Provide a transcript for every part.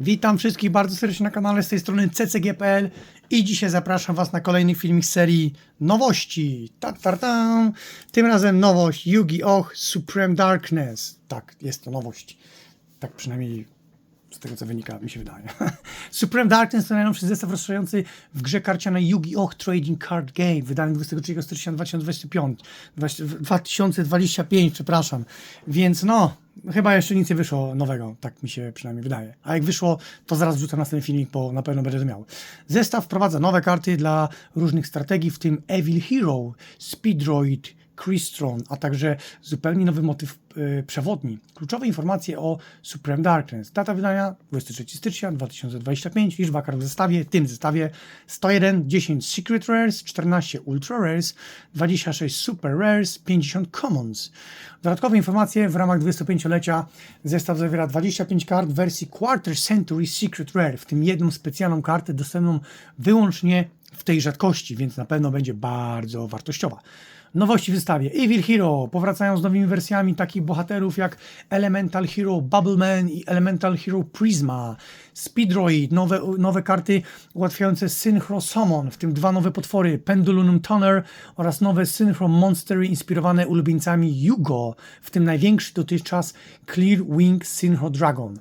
Witam wszystkich bardzo serdecznie na kanale z tej strony ccg.pl i dzisiaj zapraszam Was na kolejny filmik z serii nowości. Ta, ta, ta. Tym razem nowość Yu-Gi-Oh! Supreme Darkness. Tak, jest to nowość. Tak przynajmniej z tego co wynika, mi się wydaje. Supreme Darkness to najnowszy zestaw rozszerzający w grze karcianej Yu-Gi-Oh! Trading Card Game, wydany 23 stycznia 2025, 2025, przepraszam. Więc no, chyba jeszcze nic nie wyszło nowego, tak mi się przynajmniej wydaje. A jak wyszło, to zaraz wrzucę następny filmik, bo na pewno będę to miał. Zestaw wprowadza nowe karty dla różnych strategii, w tym Evil Hero, Speedroid, Crystron, a także zupełnie nowy motyw y, przewodni. Kluczowe informacje o Supreme Darkness. Data wydania 23 stycznia 2025, liczba kart w zestawie, w tym zestawie 101, 10 Secret Rares, 14 Ultra Rares, 26 Super Rares, 50 Commons. Dodatkowe informacje w ramach 25-lecia zestaw zawiera 25 kart w wersji Quarter Century Secret Rare, w tym jedną specjalną kartę dostępną wyłącznie tej rzadkości, więc na pewno będzie bardzo wartościowa. Nowości w zestawie Evil Hero powracają z nowymi wersjami takich bohaterów jak Elemental Hero Bubbleman i Elemental Hero Prisma. Speedroid, nowe, nowe karty ułatwiające Synchro Summon, w tym dwa nowe potwory Pendulum Toner oraz nowe Synchro Monstery inspirowane ulubieńcami Yugo, w tym największy dotychczas Clear Wing Synchro Dragon.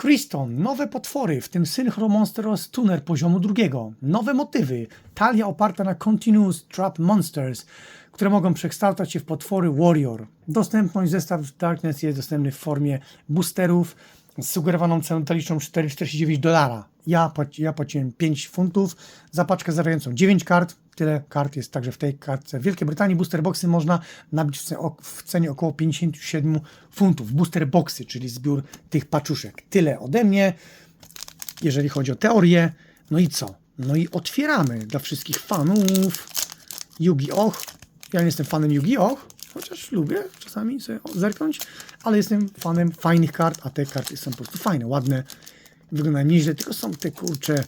Kriston, nowe potwory, w tym Synchro Monster Tuner poziomu drugiego. Nowe motywy, talia oparta na Continuous Trap Monsters, które mogą przekształcać się w potwory Warrior. Dostępność zestaw Darkness jest dostępny w formie boosterów sugerowaną ceną detaliczną 4,49 dolara. Ja, płaci, ja płaciłem 5 funtów za paczkę zawierającą 9 kart. Tyle kart jest także w tej kartce. W Wielkiej Brytanii booster boxy można nabić w cenie, w cenie około 57 funtów. Booster boxy, czyli zbiór tych paczuszek. Tyle ode mnie, jeżeli chodzi o teorię. No i co? No i otwieramy dla wszystkich fanów Yu-Gi-Oh! Ja nie jestem fanem Yu-Gi-Oh! Chociaż lubię czasami sobie zerknąć, ale jestem fanem fajnych kart, a te karty są po prostu fajne, ładne, wyglądają nieźle, tylko są te kurcze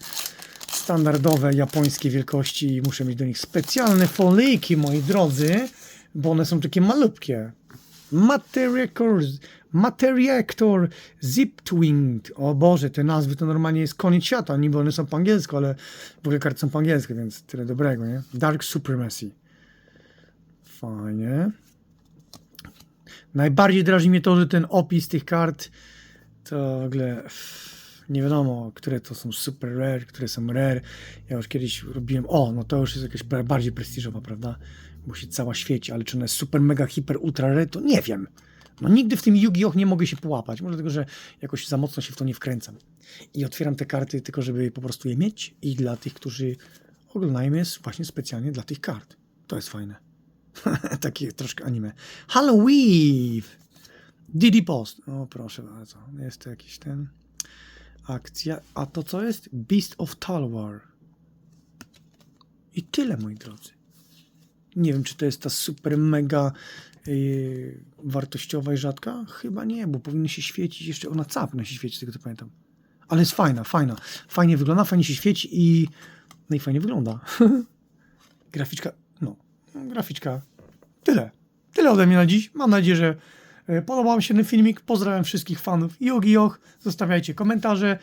standardowe japońskie wielkości i muszę mieć do nich specjalne folejki, moi drodzy, bo one są takie malutkie. Materiactor, Materiactor. O Boże, te nazwy to normalnie jest koniec świata, niby one są po angielsku, ale w ogóle karty są po angielsku, więc tyle dobrego, nie? Dark Supremacy. Fajnie. Najbardziej drażni mnie to, że ten opis tych kart to w ogóle nie wiadomo, które to są super rare, które są rare. Ja już kiedyś robiłem, o, no to już jest jakaś ba- bardziej prestiżowa, prawda? Się cała świeci, ale czy ona jest super, mega, hiper, ultra rare, to nie wiem. No nigdy w tym Yu-Gi-Oh! nie mogę się połapać, może dlatego, że jakoś za mocno się w to nie wkręcam. I otwieram te karty tylko, żeby po prostu je mieć i dla tych, którzy oglądają je właśnie specjalnie dla tych kart. To jest fajne. Takie troszkę anime. Halloween! Diddy Post. O, proszę bardzo. Jest to jakiś ten... Akcja. A to co jest? Beast of Talwar. I tyle, moi drodzy. Nie wiem, czy to jest ta super mega yy, wartościowa i rzadka? Chyba nie, bo powinny się świecić jeszcze. Ona cała powinna się świecić, tego co pamiętam. Ale jest fajna, fajna. Fajnie wygląda, fajnie się świeci i... No i fajnie wygląda. Graficzka... No, graficzka. Tyle. Tyle ode mnie na dziś. Mam nadzieję, że e, podobał mi się ten filmik. Pozdrawiam wszystkich fanów Yu-Gi-Oh! Zostawiajcie komentarze.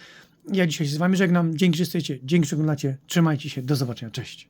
Ja dzisiaj się z wami żegnam. Dzięki, że jesteście. Dzięki, że oglądacie. Trzymajcie się. Do zobaczenia. Cześć.